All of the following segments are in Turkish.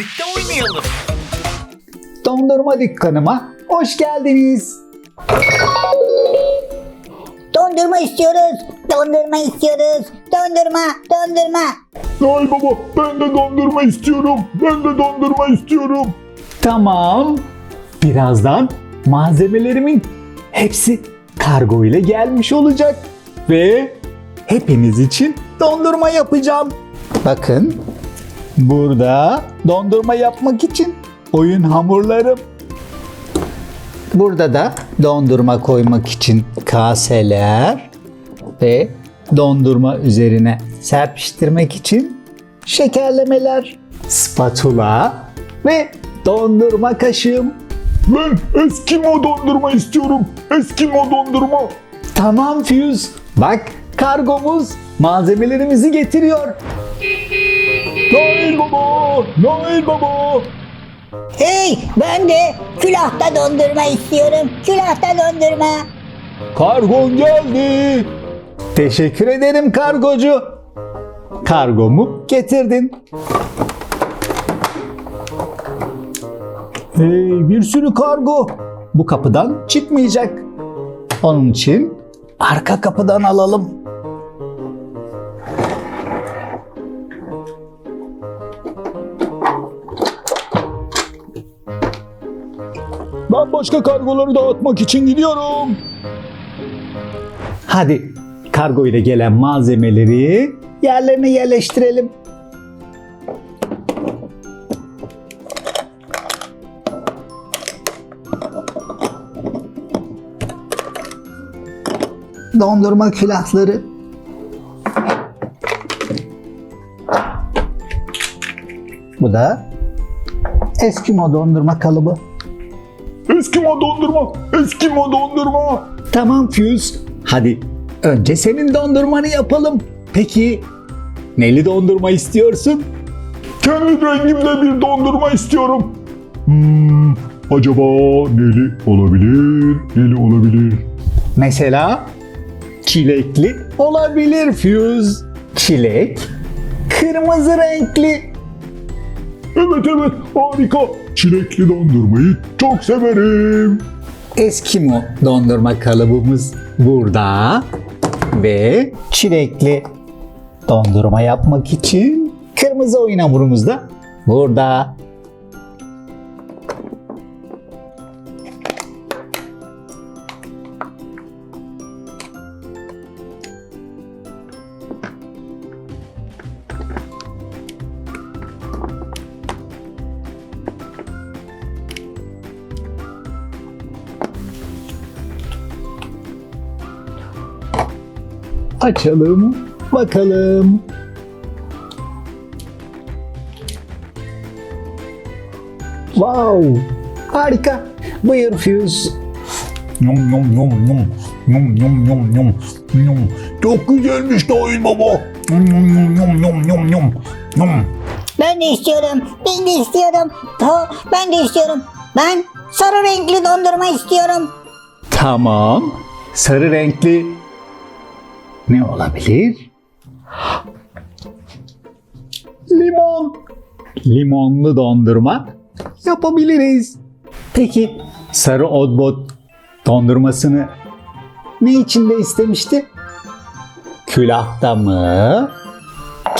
birlikte oynayalım. Dondurma dükkanıma hoş geldiniz. Dondurma istiyoruz. Dondurma istiyoruz. Dondurma, dondurma. Noel Baba ben de dondurma istiyorum. Ben de dondurma istiyorum. Tamam. Birazdan malzemelerimin hepsi kargo ile gelmiş olacak. Ve hepiniz için dondurma yapacağım. Bakın burada dondurma yapmak için oyun hamurlarım. Burada da dondurma koymak için kaseler ve dondurma üzerine serpiştirmek için şekerlemeler, spatula ve dondurma kaşığım. Ben Eskimo dondurma istiyorum. Eskimo dondurma. Tamam Fuse. Bak kargomuz malzemelerimizi getiriyor. Noel Baba! Noel Baba! Hey ben de külahta dondurma istiyorum. Külahta dondurma. Kargon geldi. Teşekkür ederim kargocu. Kargomu getirdin. Hey, bir sürü kargo. Bu kapıdan çıkmayacak. Onun için arka kapıdan alalım. Ben başka kargoları dağıtmak için gidiyorum. Hadi kargo ile gelen malzemeleri yerlerine yerleştirelim. Dondurma külahları. Bu da Eskimo dondurma kalıbı. Eskimo dondurma! Eskimo dondurma! Tamam Fuse. Hadi önce senin dondurmanı yapalım. Peki neli dondurma istiyorsun? Kendi rengimde bir dondurma istiyorum. Hmm, acaba neli olabilir? Neli olabilir? Mesela çilekli olabilir Fuse. Çilek kırmızı renkli. Evet evet harika. Çilekli dondurmayı çok severim. Eskimo dondurma kalıbımız burada ve çilekli dondurma yapmak için kırmızı oyun hamurumuz da burada. Açalım bakalım. Wow! Harika. Buyur Fuse. Yum yum yum yum. Yum yum yum yum. Yum. Çok güzelmiş Noel Baba. Yum yum yum yum yum yum yum. Yum. Ben de istiyorum. Ben de istiyorum. Ha, ben de istiyorum. Ben sarı renkli dondurma istiyorum. Tamam. Sarı renkli ne olabilir? Limon. Limonlu dondurma yapabiliriz. Peki sarı odbot dondurmasını ne içinde istemişti? Külahta mı?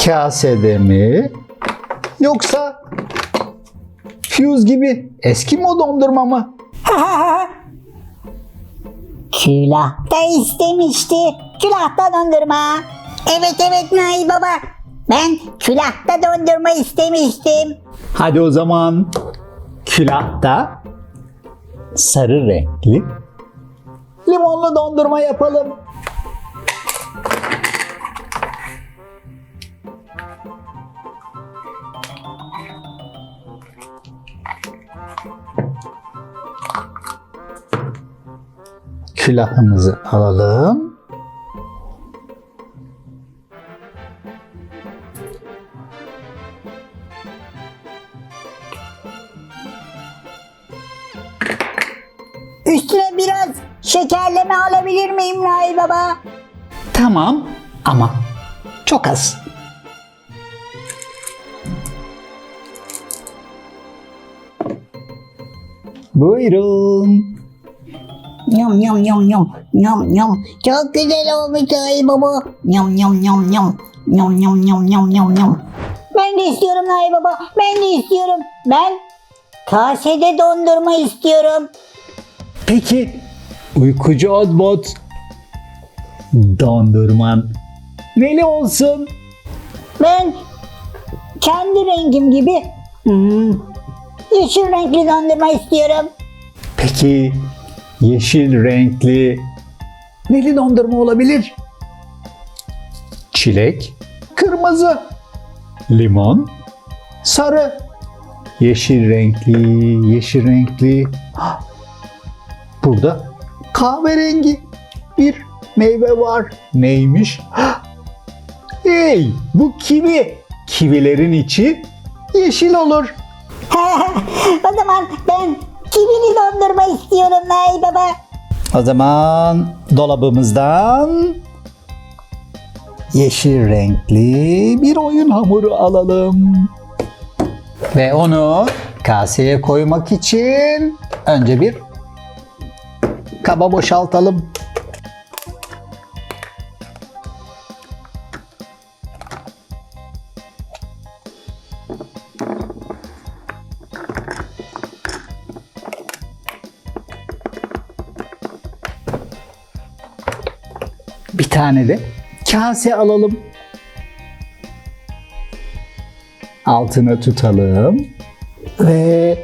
Kasede mi? Yoksa Fuse gibi Eskimo dondurma mı? Külahta istemişti. Külahta dondurma. Evet evet Nail Baba. Ben külahta dondurma istemiştim. Hadi o zaman külahta sarı renkli limonlu dondurma yapalım. Külahımızı alalım. Üstüne biraz şekerleme alabilir miyim Nail Baba? Tamam ama çok az. Buyurun. Yum yum yum yum yum yum. Çok güzel olmuş Nail Baba. Yum yum yum yum. Yum yum yum yum yum yum. Ben de istiyorum Nail Baba. Ben de istiyorum. Ben kasede dondurma istiyorum. Peki uykucu Ozbot dondurman neli olsun? Ben kendi rengim gibi hmm, yeşil renkli dondurma istiyorum. Peki yeşil renkli neli dondurma olabilir? Çilek, kırmızı, limon, sarı, yeşil renkli, yeşil renkli. Hah! Burada kahverengi bir meyve var. Neymiş? Hah! Hey, bu kivi. Kivilerin içi yeşil olur. o zaman ben kivili dondurma istiyorum Nail Baba. O zaman dolabımızdan yeşil renkli bir oyun hamuru alalım. Ve onu kaseye koymak için önce bir kaba boşaltalım. Bir tane de kase alalım. Altına tutalım. Ve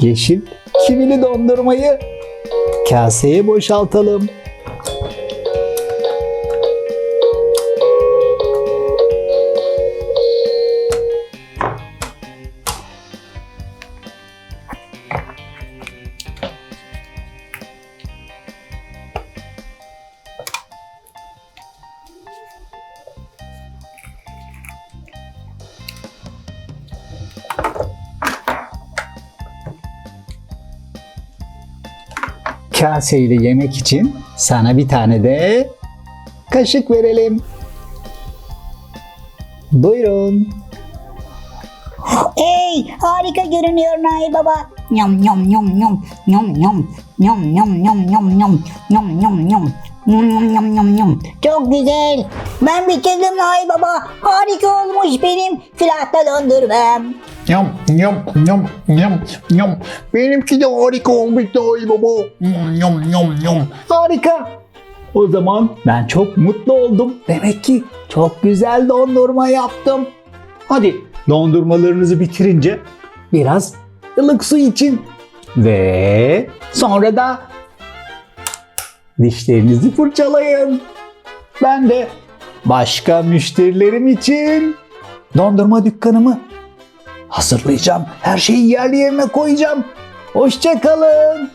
yeşil kivili dondurmayı kaseye boşaltalım. Kaseyle yemek için sana bir tane de kaşık verelim. Buyurun. Hey harika görünüyor Nail Baba. Yum yum yum yum yum yum yum yum yum yum yum yum yum yum Yum yum yum yum yum. Çok güzel. Ben bitirdim Nail Baba. Harika olmuş benim külahta dondurmam. Yum yum yum yum yum. Benimki de harika olmuş Nail Baba. Yum yum yum yum. Harika. O zaman ben çok mutlu oldum. Demek ki çok güzel dondurma yaptım. Hadi dondurmalarınızı bitirince biraz ılık su için ve sonra da dişlerinizi fırçalayın. Ben de başka müşterilerim için dondurma dükkanımı hazırlayacağım. Her şeyi yerli yerine koyacağım. Hoşçakalın.